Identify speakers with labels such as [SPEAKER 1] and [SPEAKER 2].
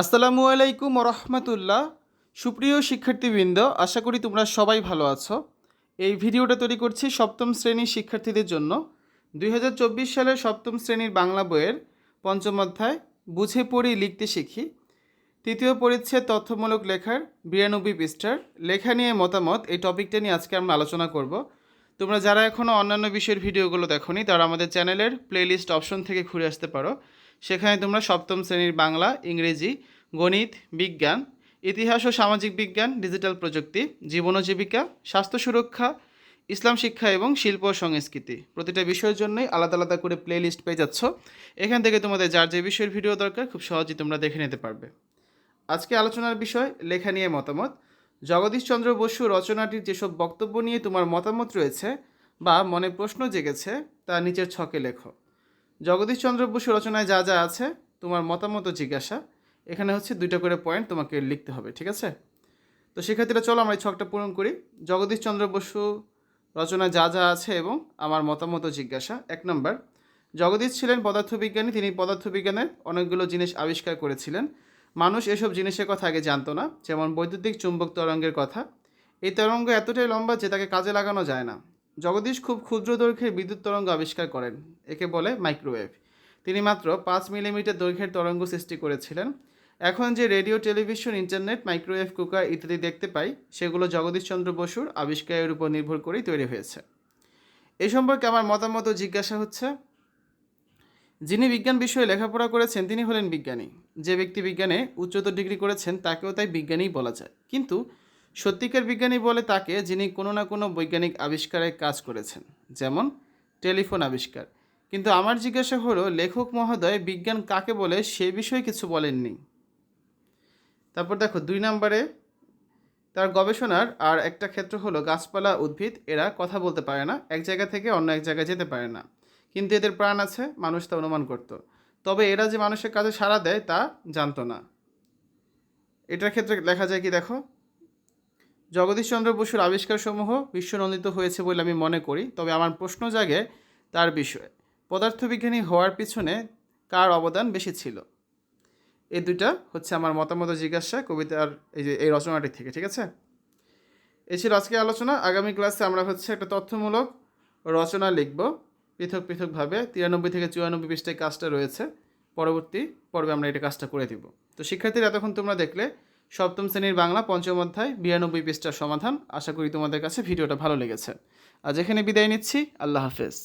[SPEAKER 1] আসসালামু আলাইকুম রহমতুল্লাহ সুপ্রিয় শিক্ষার্থীবৃন্দ, আশা করি তোমরা সবাই ভালো আছো। এই ভিডিওটা তৈরি করছি সপ্তম শ্রেণির শিক্ষার্থীদের জন্য। দুই হাজার চব্বিশ সালের সপ্তম শ্রেণির বাংলা বইয়ের পঞ্চম অধ্যায়, বুঝে পড়ি, লিখতে শিখি। তৃতীয় পরিচ্ছেদ তথ্যমূলক লেখার বিরানব্বই পৃষ্ঠার লেখা নিয়ে মতামত, এই টপিকটা নিয়ে আজকে আমরা আলোচনা করব। তোমরা যারা এখনও অন্যান্য বিষয়ের ভিডিওগুলো দেখোনি, তারা আমাদের চ্যানেলের প্লেলিস্ট অপশন থেকে ঘুরে আসতে পারো। সেখানে তোমরা সপ্তম শ্রেণির বাংলা, ইংরেজি, গণিত, বিজ্ঞান, ইতিহাস ও সামাজিক বিজ্ঞান, ডিজিটাল প্রযুক্তি, জীবন ও জীবিকা, স্বাস্থ্য সুরক্ষা, ইসলাম শিক্ষা এবং শিল্প ও সংস্কৃতি। প্রতিটা বিষয়ের জন্যই আলাদা আলাদা করে প্লে লিস্ট পেয়ে যাচ্ছ। এখান থেকে তোমাদের যার যে বিষয়ের ভিডিও দরকার, খুব সহজেই তোমরা দেখে নিতে পারবে। আজকে আলোচনার বিষয় লেখা নিয়ে মতামত। জগদীশচন্দ্র বসু রচনাটির যেসব বক্তব্য নিয়ে তোমার মতামত রয়েছে বা মনে প্রশ্ন জেগেছে, তা নিচের ছকে লেখো। জগদীশচন্দ্র বসু রচনায় যা যা আছে, তোমার মতামত জিজ্ঞাসা, এখানে হচ্ছে দুইটা করে পয়েন্ট তোমাকে লিখতে হবে, ঠিক আছে? তো সেক্ষেত্রে চলো আমরা এই ছকটা পূরণ করি। জগদীশচন্দ্র বসু রচনায় যা যা আছে এবং আমার মতামত জিজ্ঞাসা। এক নম্বর, জগদীশ ছিলেন পদার্থবিজ্ঞানী, তিনি পদার্থবিজ্ঞানের অনেকগুলো জিনিস আবিষ্কার করেছিলেন। মানুষ এসব জিনিসের কথা আগে জানতো না, যেমন বৈদ্যুতিক চুম্বক তরঙ্গের কথা। এই তরঙ্গ এতটাই লম্বা যে তাকে কাজে লাগানো যায় না। জগদীশ খুব ক্ষুদ্র দৈর্ঘ্যের বিদ্যুৎ তরঙ্গ আবিষ্কার করেন, একে বলে মাইক্রোওয়েভ। তিনি মাত্র পাঁচ মিলিমিটার দৈর্ঘ্যের তরঙ্গ সৃষ্টি করেছিলেন। এখন যে radio, television, internet, microwave, cooker ইত্যাদি দেখতে পাই, সেগুলো জগদীশচন্দ্র বসুর আবিষ্কারের উপর নির্ভর করেই তৈরি হয়েছে। এই সম্পর্কে আমার মতামত জিজ্ঞাসা হচ্ছে, যিনি বিজ্ঞান বিষয়ে লেখাপড়া করেছেন তিনি হলেন বিজ্ঞানী। যে ব্যক্তি বিজ্ঞানে উচ্চতর ডিগ্রি করেছেন, তাকেও তাই বিজ্ঞানীই বলা যায়। কিন্তু সত্যিকার বিজ্ঞানী বলে তাকে যিনি কোনো না কোনো বৈজ্ঞানিক আবিষ্কারে কাজ করেছেন, যেমন টেলিফোন আবিষ্কার। কিন্তু আমার জিজ্ঞাসা হলো, লেখক মহোদয় বিজ্ঞান কাকে বলে সে বিষয়ে কিছু বলেননি। তারপর দেখো, দুই নম্বরে তার গবেষণার আর একটা ক্ষেত্র হলো, গাছপালা উদ্ভিদ, এরা কথা বলতে পারে না, এক জায়গা থেকে অন্য এক জায়গায় যেতে পারে না। কিন্তু এদের প্রাণ আছে, মানুষ তা অনুমান করত। তবে এরা যে মানুষের কাজে সাড়া দেয় তা জানতো না। এটার ক্ষেত্রে লেখা যায় কি দেখো জগদীশচন্দ্র বসুর আবিষ্কারসমূহ বিশ্বনন্দিত হয়েছে বলে আমি মনে করি, তবে আমার প্রশ্ন জাগে তার বিষয়ে। পদার্থবিজ্ঞানী হওয়ার পিছনে কার অবদান বেশি ছিল? এই দুইটা হচ্ছে আমার মতামত জিজ্ঞাসা, কবিতার এই যে, এই রচনাটি থেকে, ঠিক আছে? এই ছিল আজকে আলোচনা। আগামী ক্লাসে আমরা হচ্ছে একটা তথ্যমূলক রচনা লিখব। পৃথক পৃথকভাবে তিরানব্বই থেকে চুরানব্বই পৃষ্ঠায় কাজটা রয়েছে। পরবর্তী পর্বে আমরা এটা কাজটা করে দিব। তো শিক্ষার্থীরা, এতক্ষণ তোমরা দেখলে সপ্তম শ্রেণির বাংলা পঞ্চম অধ্যায় বিরানব্বই পৃষ্ঠার সমাধান। আশা করি তোমাদের কাছে ভিডিওটা ভালো লেগেছে। আজ এখানে বিদায় নিচ্ছি। আল্লাহ হাফেজ।